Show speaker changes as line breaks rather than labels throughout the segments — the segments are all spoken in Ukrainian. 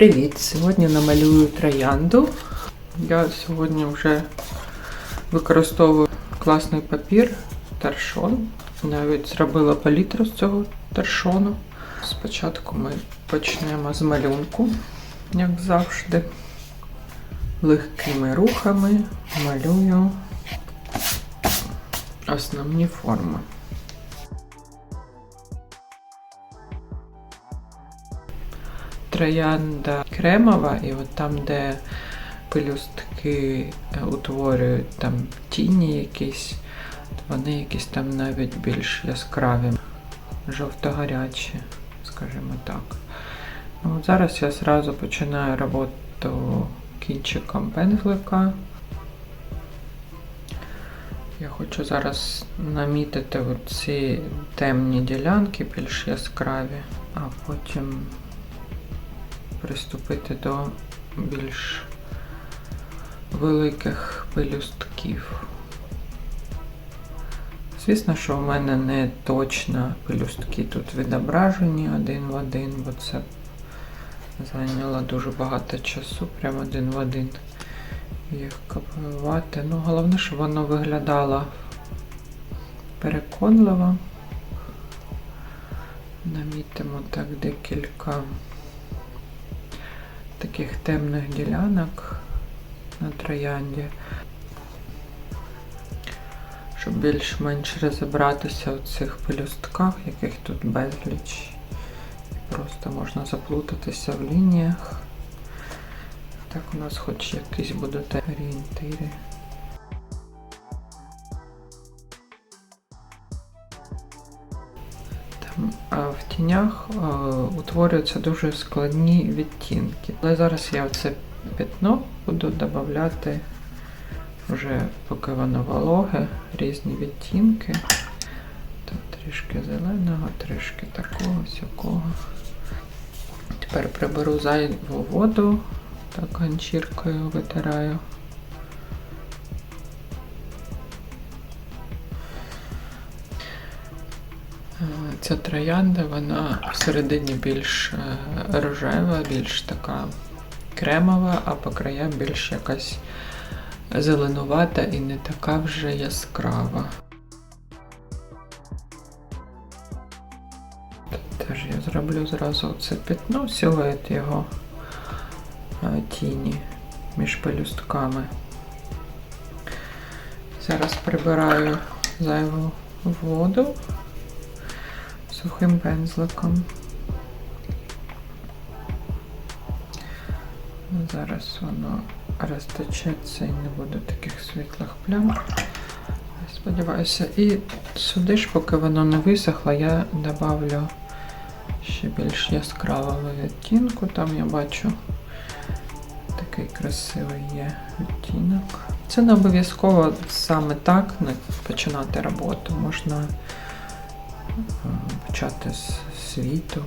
Привіт! Сьогодні намалюю троянду. Я сьогодні вже використовую класний папір тершон. Навіть зробила палітру з цього тершону. Спочатку ми почнемо з малюнку, як завжди. Легкими рухами малюю основні форми. Троянда кремова, і от там, де пелюстки е, утворюють там тіні якісь, вони якісь там навіть більш яскраві, жовто-гарячі, скажімо так. Ну, от зараз я зразу починаю роботу кінчиком пензлика. Я хочу зараз намітити ці темні ділянки більш яскраві, а потім приступити до більш великих пелюстків. Звісно, що у мене не точно пелюстки тут відображені один в один, бо це зайняло дуже багато часу, прямо один в один їх копіювати. Ну, головне, щоб воно виглядало переконливо. Намітимо так декілька таких темних ділянок на троянді, щоб більш-менш розібратися у цих пелюстках, яких тут безліч. Просто можна заплутатися в лініях. Так у нас хоч якісь будуть орієнтири. В тінях утворюються дуже складні відтінки. Але зараз я це пятно буду додавати вже поки воно вологе, різні відтінки. Тут трішки зеленого, трішки такого, сякого. Тепер приберу зайву воду, так ганчіркою витираю. Ця троянда, вона всередині більш е, рожева, більш така кремова, а по краям більш якась зеленувата і не така вже яскрава. Теж я зроблю зразу це пятно, силует його е, тіні між пелюстками. Зараз прибираю зайву воду сухим пензликом. Зараз воно розтечеться і не буде таких світлих плям. Сподіваюся. І сюди ж, поки воно не висохло, я додавлю ще більш яскравого відтінку. Там я бачу такий красивий є відтінок. Це не обов'язково саме так починати роботу. Можна почати з світу,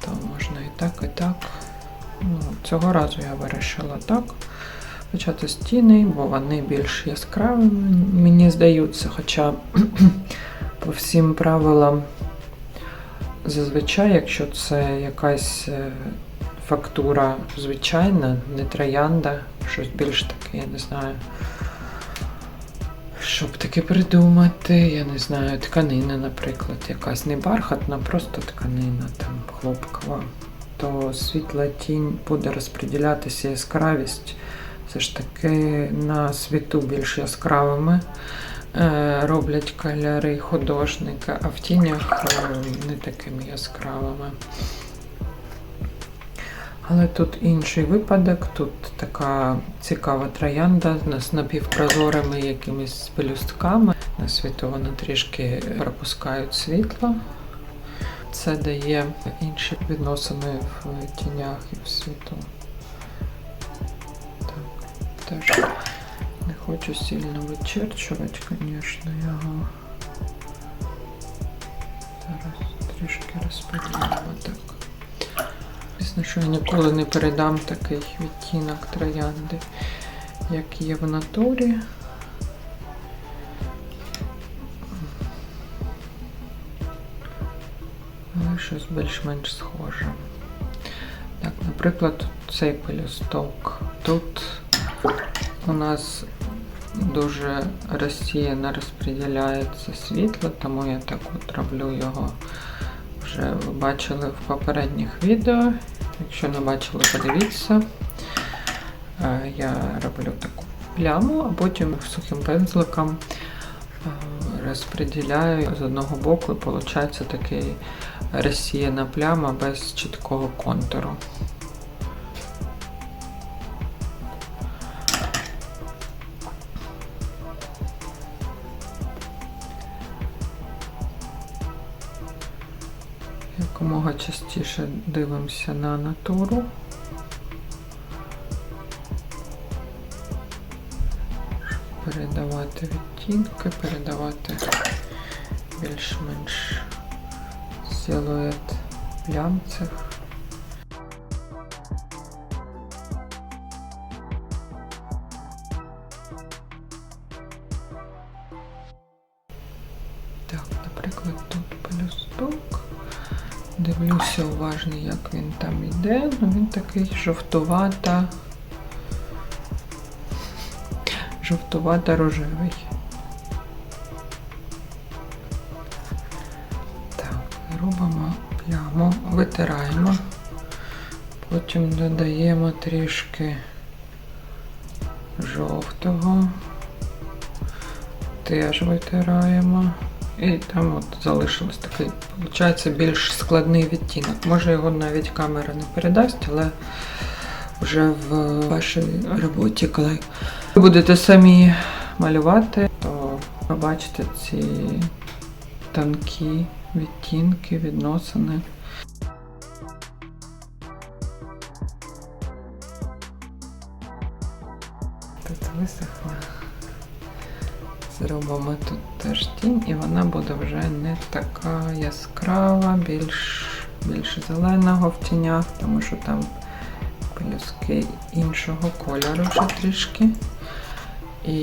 то можна і так, і так. Ну, Цього разу я вирішила так. Почати з тіни, бо вони більш яскраві, мені здаються. Хоча по всім правилам, зазвичай, якщо це якась фактура звичайна, не троянда, щось більш таке, я не знаю. Щоб таке придумати, я не знаю, тканина, наприклад, якась не бархатна, просто тканина там хлопкова, то світла тінь буде розподілятися яскравість. Все ж таки на світу більш яскравими е, роблять кольори художника, а в тінях е, не такими яскравими. Але тут інший випадок, тут така цікава троянда з напівпрозорими якимись пелюстками. На світу вони трішки пропускають світло. Це дає інші відносини в тінях і в світу. Так, теж не хочу сильно вичерчувати, звісно, його. Зараз трішки розподілимо так. Звісно, що я ніколи не передам такий відтінок троянди, як є в натурі. Але щось більш-менш схоже. Наприклад, цей пелюсток. Тут у нас дуже розсіяно розподіляється світло, тому я так от роблю його. Вже ви бачили в попередніх відео. Якщо не бачили, подивіться. Е, Я роблю таку пляму, а потім сухим пензликом е, розподіляю з одного боку, і виходить такий розсіяна пляма без чіткого контуру. Частіше дивимося на натуру. Передавати відтінки, передавати більш-менш силует плямців. Так, наприклад, тут плюс пелюсток. Дивлюся уважно, як він там йде. Ну, він такий жовтувата. Жовтувато-рожевий. Так, робимо пляму, витираємо. Потім додаємо трішки жовтого. Теж витираємо. І там от залишилось такий, виходить, більш складний відтінок. Може його навіть камера не передасть, але вже в вашій роботі, коли ви будете самі малювати, то побачите ці тонкі відтінки, відносини. Тут висохла. Зробимо тут теж тінь, і вона буде вже не така яскрава, більш, більш зеленого в тінях, тому що там пелюски іншого кольору вже трішки. І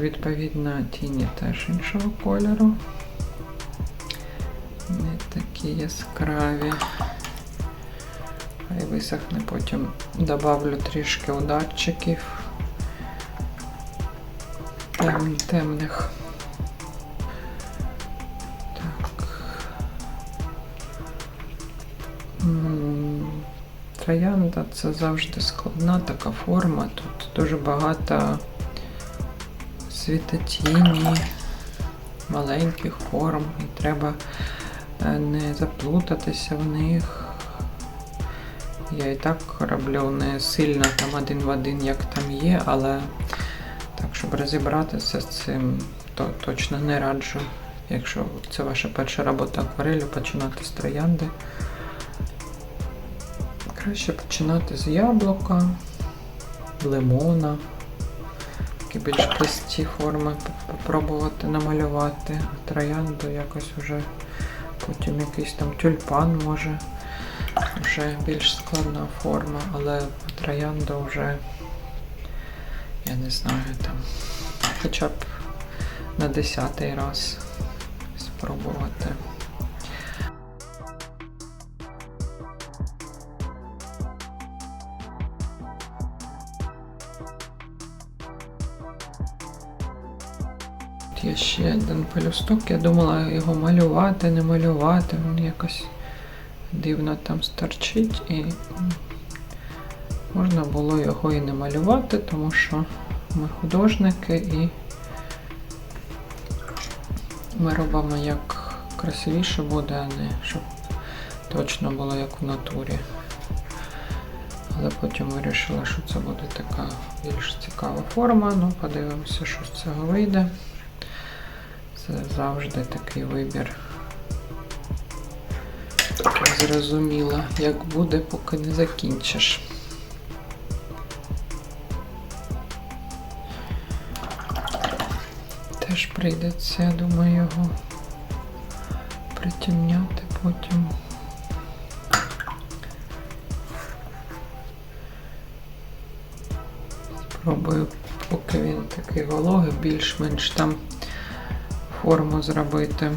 відповідно тіні теж іншого кольору. Не такі яскраві. Хай висохне, потім добавлю трішки ударчиків тем, темних. Так. Троянда це завжди складна така форма. Тут дуже багато світотіні, маленьких форм, і треба е, не заплутатися в них. Я і так роблю не сильно там один в один, як там є, але щоб розібратися з цим, то точно не раджу. Якщо це ваша перша робота акварелю, починати з троянди. Краще починати з яблука, лимона, такі більш прості форми попробувати намалювати. Троянду якось вже потім якийсь там тюльпан може. Вже більш складна форма, але троянду вже я не знаю, там хоча б на десятий раз спробувати. Є ще один пелюсток, я думала його малювати, не малювати, він якось дивно там сторчить і Можна було його і не малювати, тому що ми художники і ми робимо як красивіше буде, а не щоб точно було як в натурі. Але потім вирішила, що це буде така більш цікава форма. Ну, подивимося, що з цього вийде. Це завжди такий вибір. Зрозуміло, як буде, поки не закінчиш. Теж прийдеться, я думаю, його притемняти потім. Спробую, поки він такий вологий, більш-менш там форму зробити.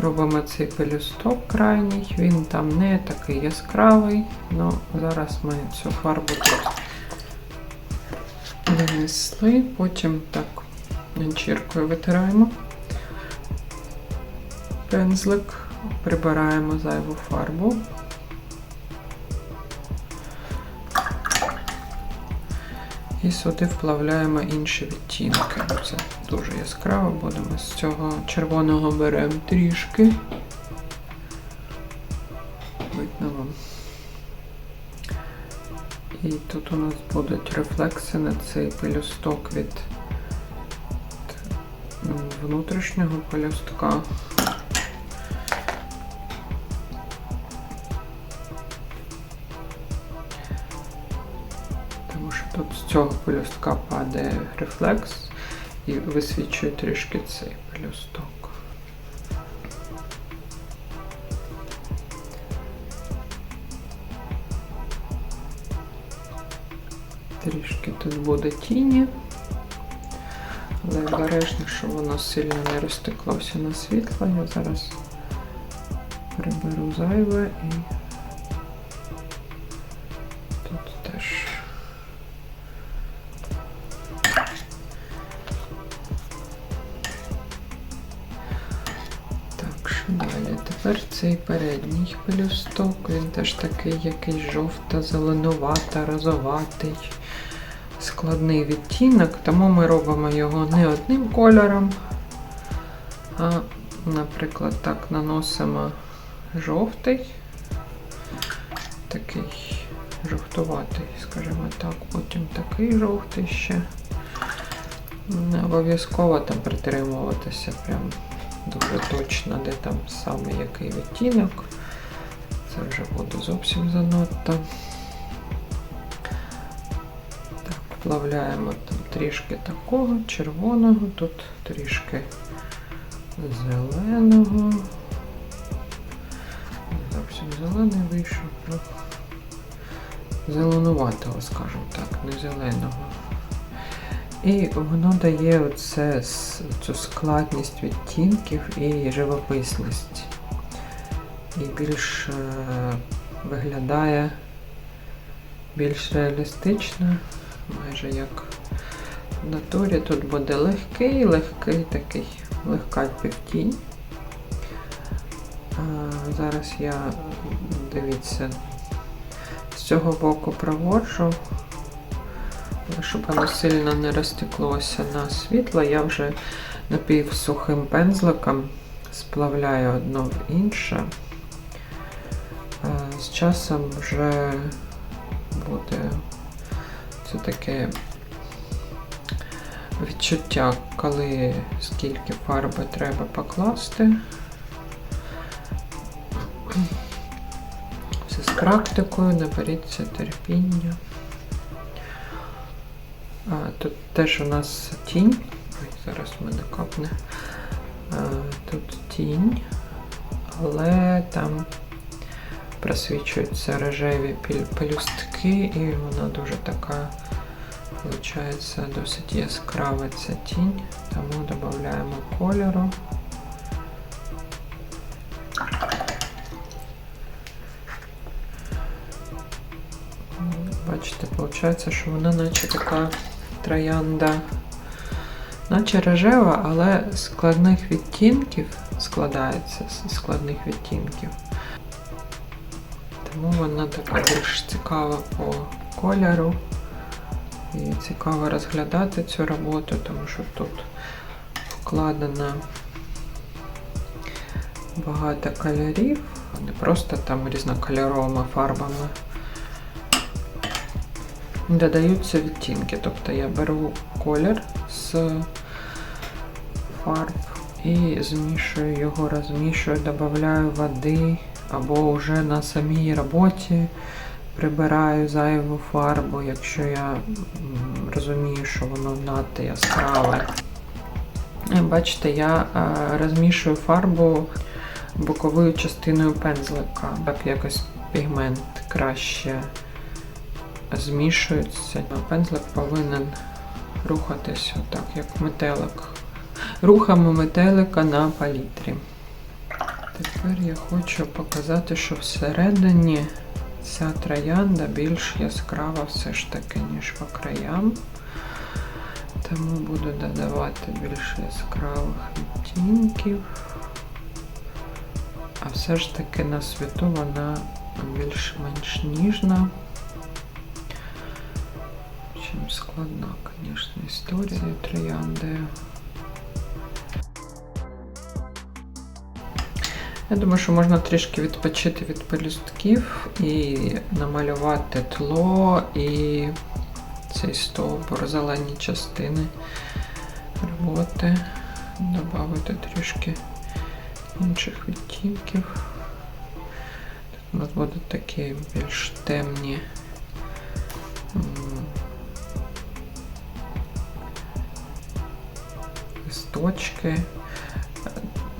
Робимо цей пелюсток крайній. Він там не такий яскравий, але зараз ми цю фарбу тут нанесли, потім так ганчіркою витираємо пензлик, прибираємо зайву фарбу. І сюди вплавляємо інші відтінки. Це дуже яскраво будемо з цього червоного беремо трішки. Видно вам. І тут у нас будуть рефлекси на цей пелюсток від внутрішнього пелюстка. Тут з цього пелюстка падає рефлекс і висвічує трішки цей пелюсток. Трішки тут буде тіні, але обережно, щоб воно сильно не розтеклося на світло. Я зараз приберу зайве і цей передній пелюсток, він теж такий якийсь жовто-зеленувата, розоватий, складний відтінок, тому ми робимо його не одним кольором, а, наприклад, так наносимо жовтий, такий жовтуватий, скажімо так, потім такий жовтий ще. Не обов'язково там притримуватися прям дуже точно, де там саме який відтінок. Це вже буде зовсім занадто. Так, вплавляємо там трішки такого червоного, тут трішки зеленого. Зовсім зелений вийшов. ну, Зеленуватого, скажімо так, не зеленого. І воно дає оце, цю складність відтінків і живописність. І більш е, виглядає більш реалістично, майже як в натурі. Тут буде легкий, легкий такий, легка півтінь. А, зараз я, дивіться, з цього боку проводжу. Щоб воно сильно не розтеклося на світло, я вже напівсухим пензликом сплавляю одно в інше. Е, З часом вже буде це таке відчуття, коли скільки фарби треба покласти. Все з практикою, наберіться терпіння. Тут теж у нас тінь. Ой, зараз в мене капне. Тут тінь, але там просвічуються рожеві пелюстки, і вона дуже така, виходить, досить яскрава ця тінь, тому додаємо кольору. Бачите, виходить, що вона наче така троянда, наче рожева, але складних відтінків складається з складних відтінків. Тому вона така більш цікава по кольору. І цікаво розглядати цю роботу, тому що тут вкладено багато кольорів, не просто там різнокольоровими фарбами додаються відтінки. Тобто я беру колір з фарб і змішую його, розмішую, додаю води або вже на самій роботі прибираю зайву фарбу, якщо я розумію, що воно надто яскраве. Бачите, я е, розмішую фарбу боковою частиною пензлика. Так якось пігмент краще змішується. Пензлик повинен рухатись отак, як метелик. Рухами метелика на палітрі. Тепер я хочу показати, що всередині ця троянда більш яскрава все ж таки, ніж по краям. Тому буду додавати більш яскравих відтінків. А все ж таки на світу вона більш-менш ніжна. Чим складна, звісно, історія троянди. Я думаю, що можна трішки відпочити від пелюстків і намалювати тло і цей стовбур, зелені частини роботи, додати трішки інших відтінків. Тут у нас будуть такі більш темні листочки.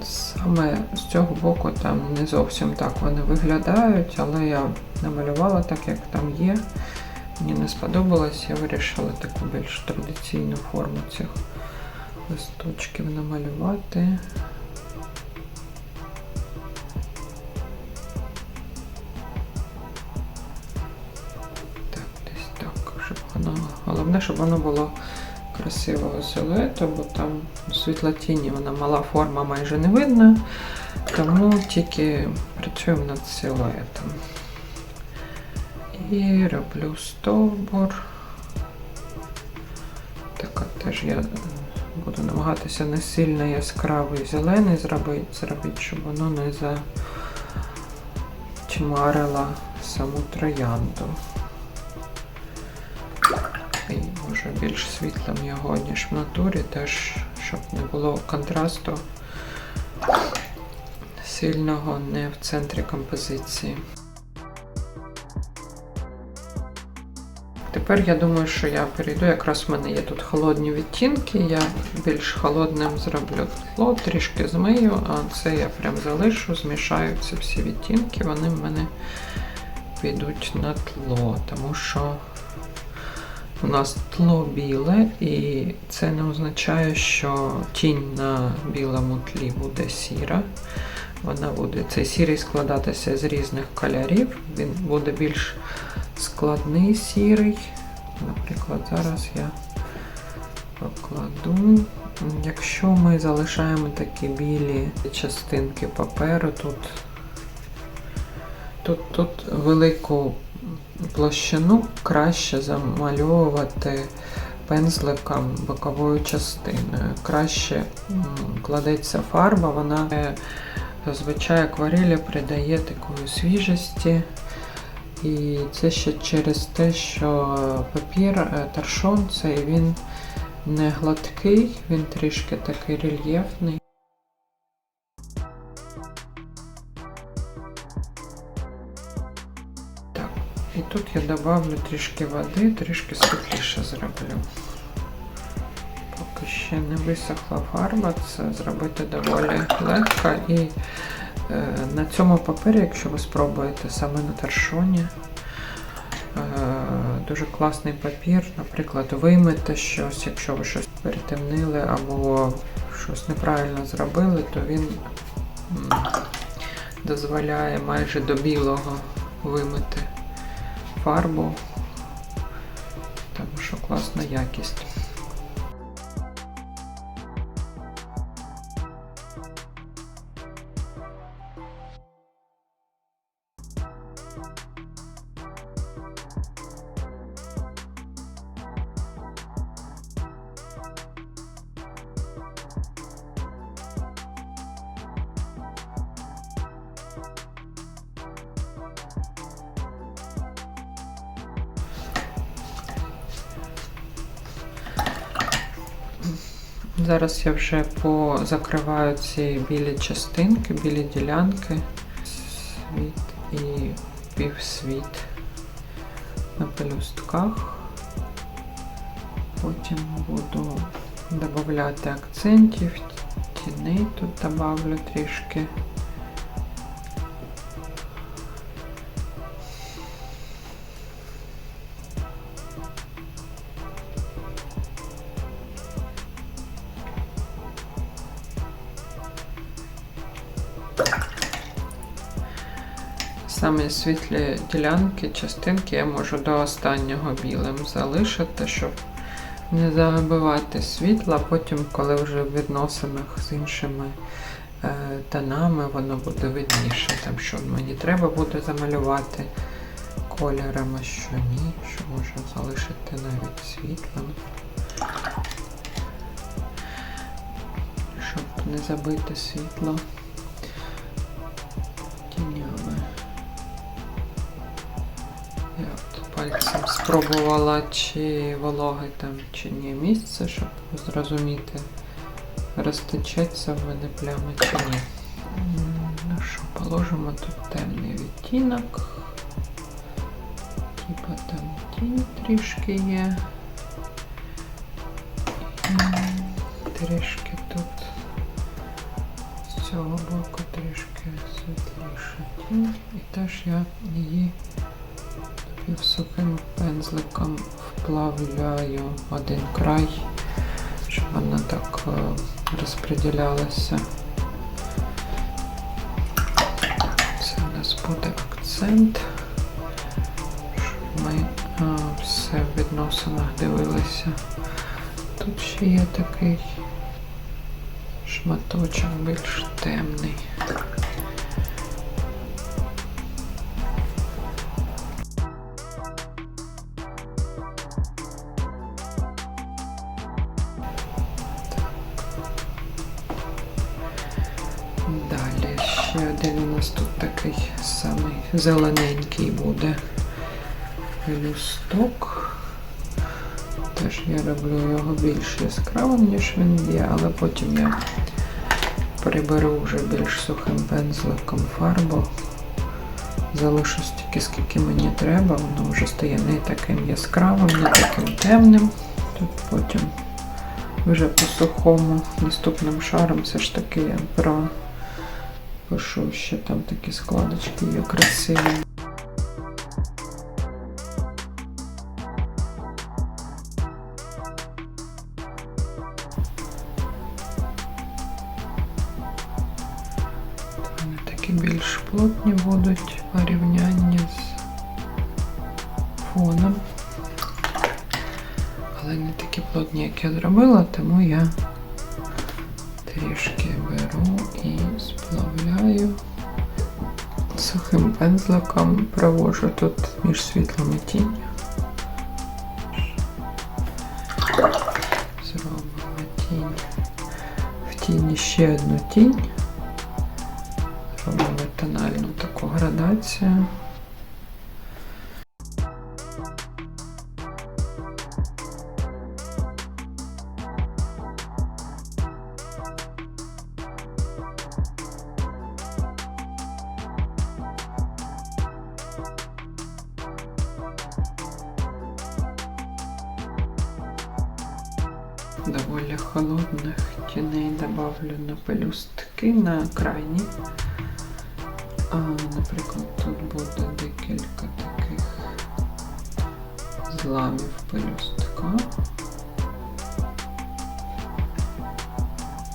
Саме з цього боку там не зовсім так вони виглядають, але я намалювала так, як там є. Мені не сподобалось, я вирішила таку більш традиційну форму цих листочків намалювати. Так, десь так, щоб воно. Головне, щоб воно було красивого силуету, бо там у світлотіні вона мала форма майже не видно, тому тільки працюємо над силуетом. І роблю стовбур. Так, теж я буду намагатися не сильно яскравий зелений зробити, зробити щоб воно не зачмарило саму троянду. Може більш світлим його, ніж в натурі, теж, щоб не було контрасту сильного не в центрі композиції. Тепер я думаю, що я перейду. Якраз в мене є тут холодні відтінки. Я більш холодним зроблю тло, трішки змию, а це я прям залишу, змішаю ці всі відтінки, вони в мене підуть на тло, тому що у нас тло біле, і це не означає, що тінь на білому тлі буде сіра. Вона буде цей сірий складатися з різних кольорів. Він буде більш складний сірий. Наприклад, зараз я покладу. Якщо ми залишаємо такі білі частинки паперу, тут, тут, тут велику площину краще замальовувати пензликом боковою частиною. Краще кладеться фарба, вона е, зазвичай акварелі придає такої свіжості. І це ще через те, що папір е, торшон цей він не гладкий, він трішки такий рельєфний. Добавлю трішки води, трішки світліше зроблю. Поки ще не висохла фарба, це зробити доволі легко. І е, на цьому папері, якщо ви спробуєте саме на торшоні, е, дуже класний папір. Наприклад, виймете щось, якщо ви щось перетемнили або щось неправильно зробили, то він дозволяє майже до білого вимити фарбу, тому що класна якість. Зараз я вже позакриваю ці білі частинки, білі ділянки, світ і півсвіт на пелюстках. Потім буду додати акцентів, тіни тут добавлю трішки. Саме світлі ділянки, частинки я можу до останнього білим залишити, щоб не забивати світла. Потім, коли вже в відносинах з іншими е, тонами, воно буде видніше. Там що мені треба буде замалювати кольором, а що ні, що можна залишити навіть світлим. Щоб не забити світло пальцем спробувала, чи вологе там, чи ні місце, щоб зрозуміти, розтечеться в мене плями чи ні. Ну що, положимо тут темний відтінок. Типа там тінь трішки є. Трішки тут з цього боку трішки світліша тінь. І теж я її півсухим пензликом вплавляю один край, щоб вона так е, розподілялася. Це у нас буде акцент, ми е, все в дивилися. Тут ще є такий шматочок більш темний. Зелененький буде пелюсток. Теж я роблю його більш яскравим, ніж він є, але потім я приберу вже більш сухим пензликом фарбу. Залишу стільки, скільки мені треба, воно вже стає не таким яскравим, не таким темним. Тут потім вже по сухому наступним шаром все ж таки я про пишу ще там такі складочки є красиві. Сплавляю. Сухим пензликом провожу тут між світлом і тінню. Зробимо тінь. В тіні ще одну тінь. Робимо тональну таку градацію. А, наприклад, тут буде декілька таких зламів пелюстка.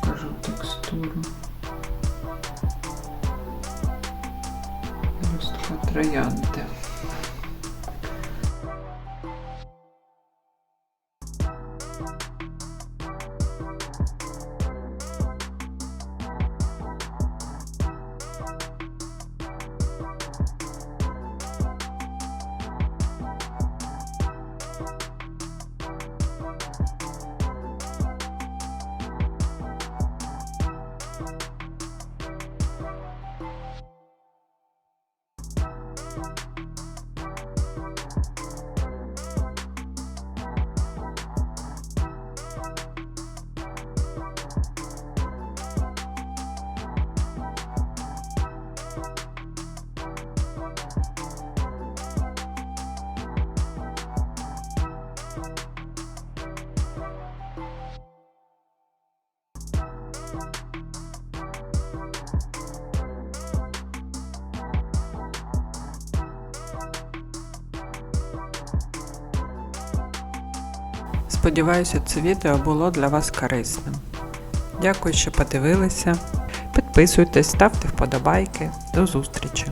Покажу текстуру. Пелюстка троянди. Сподіваюся, це відео було для вас корисним. Дякую, що подивилися. Підписуйтесь, ставте вподобайки. До зустрічі!